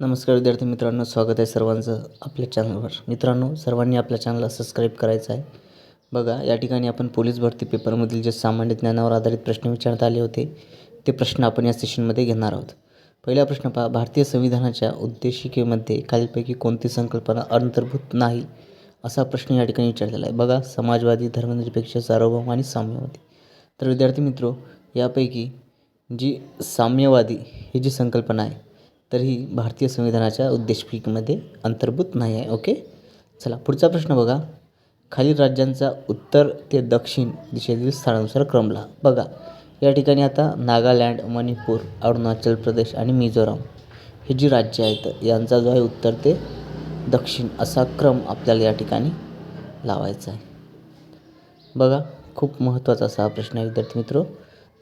नमस्कार विद्यार्थी मित्रांनो स्वागत आहे सर्वांचं आपल्या चॅनलवर. मित्रांनो सर्वांनी आपल्या चॅनलला सबस्क्राईब करायचं आहे. बघा या ठिकाणी आपण पोलीस भरती पेपरमधील जे सामान्य ज्ञानावर आधारित प्रश्न विचारण्यात आले होते ते प्रश्न आपण या सेशनमध्ये घेणार आहोत. पहिला प्रश्न पहा भारतीय संविधानाच्या उद्देशिकेमध्ये खालीलपैकी कोणती संकल्पना अंतर्भूत नाही असा प्रश्न या ठिकाणी विचारलेला आहे. बघा समाजवादी धर्मनिरपेक्ष सार्वभौम आणि साम्यवादी. तर विद्यार्थी मित्रो यापैकी जी साम्यवादी ही जी संकल्पना आहे तर ही भारतीय संविधानाच्या उद्देशिकेमध्ये अंतर्भूत नाही आहे. ओके? चला पुढचा प्रश्न बघा. खालील राज्यांचा उत्तर ते दक्षिण दिशेतील स्थानानुसार क्रमला बघा या ठिकाणी आता नागालँड मणिपूर अरुणाचल प्रदेश आणि मिझोराम हे जी राज्य आहेत यांचा जो आहे उत्तर ते दक्षिण असा क्रम आपल्याला या ठिकाणी लावायचा आहे. बघा खूप महत्त्वाचा असा हा प्रश्न आहे विद्यार्थी मित्र.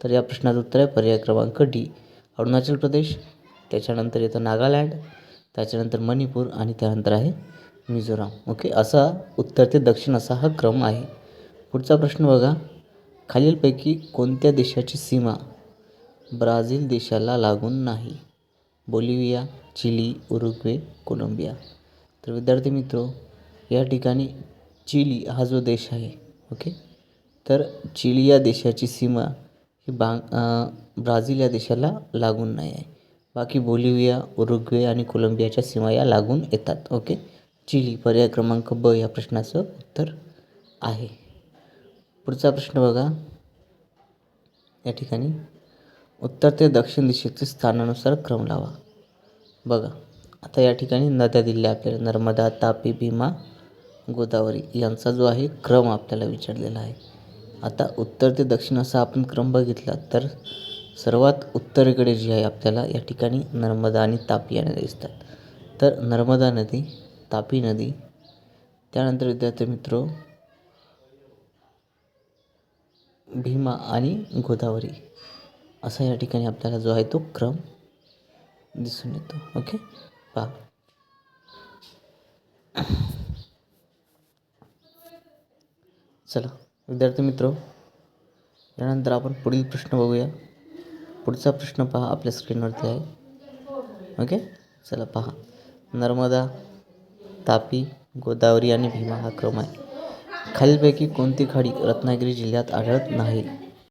तर या प्रश्नाचं उत्तर आहे पर्याय क्रमांक डी. अरुणाचल प्रदेश त्याच्यानंतर येतं नागालँड त्याच्यानंतर मणिपूर आणि त्यानंतर आहे मिझोराम. ओके? असा उत्तर ते दक्षिण असा हा क्रम आहे. पुढचा प्रश्न बघा. खालीलपैकी कोणत्या देशाची सीमा ब्राझील देशाला लागून नाही? Bolivia Chile Uruguay Colombia. तर विद्यार्थी मित्रो या ठिकाणी चिली हा जो देश आहे ओके? तर चिली या देशाची सीमा ही बांग ब्राझील या देशाला लागून नाही आहे. बाकी बोलिव्हिया उरुग्वे आणि कोलंबियाच्या सीमा या लागून येतात ओके? चिली पर्याय क्रमांक ब या प्रश्नाचं उत्तर आहे. पुढचा प्रश्न बघा. या ठिकाणी. उत्तर ते दक्षिण दिशेतील स्थानानुसार क्रम लावा. बघा. आता या ठिकाणी नद्या दिल्या आपल्याला. नर्मदा तापी भीमा गोदावरी यांचा जो आहे क्रम आपल्याला विचारलेला आहे. आता उत्तर ते दक्षिण असा आपण क्रम बघितला तर सर्वात उत्तरेकडे जी आहे आपल्याला या ठिकाणी नर्मदा आणि तापी या नद्या दिसतात. तर नर्मदा नदी तापी नदी त्यानंतर विद्यार्थी मित्र भीमा आणि गोदावरी. असा या ठिकाणी आपल्याला जो आहे तो क्रम दिसून येतो. ओके? पा चला. विद्यार्थी मित्र यानंतर आपण पुढील प्रश्न बघूया. पुढचा प्रश्न पहा आपल्या स्क्रीनवरती आहे. ओके? चला पहा. नर्मदा तापी गोदावरी आणि भीमा हा क्रम आहे. खालीलपैकी कोणती खाडी रत्नागिरी जिल्ह्यात आढळत नाही?